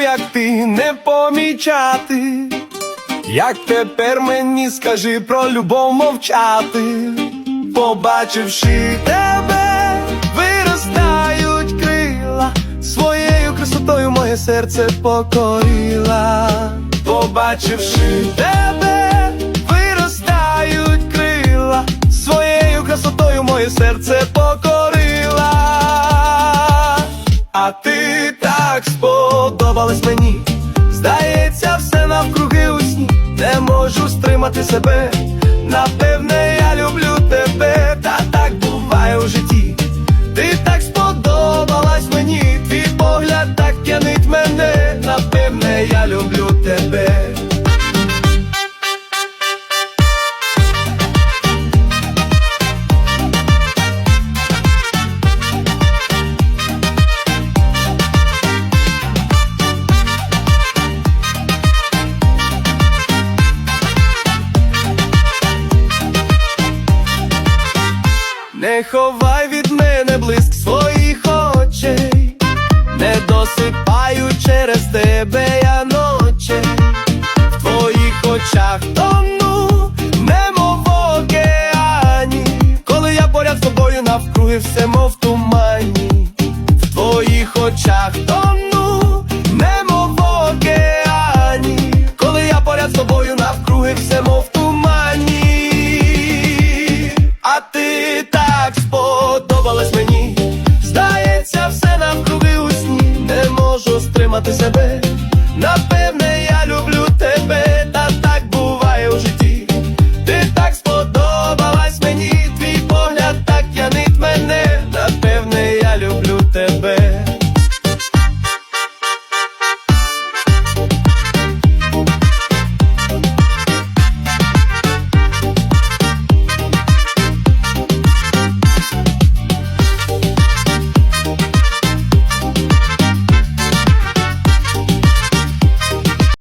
як ти, не помічати. Як тепер мені скажи про любов мовчати, побачивши тебе, виростають крила, своєю красотою моє серце покорила, побачивши тебе, виростають крила, своєю красотою моє серце покорила, а ти сподобалась мені. Здається, все навкруги у сні не можу стримати себе. Напевне, я люблю тебе, та так буває у житті. Ти так сподобалась мені, твій погляд так п'янить мене. Напевне, я люблю тебе. Не ховай від мене блиск своїх очей, не досипаю через тебе я ночей, в твоїх очах тону, немов в океані, коли я поряд з тобою навкруги все мов тумані, в твоїх очах тону, немов в океані, коли я поряд з тобою навкруги все мов тумані. Так сподобалась мені, здається, все навкруги у сні, не можу стримати себе. Напевне,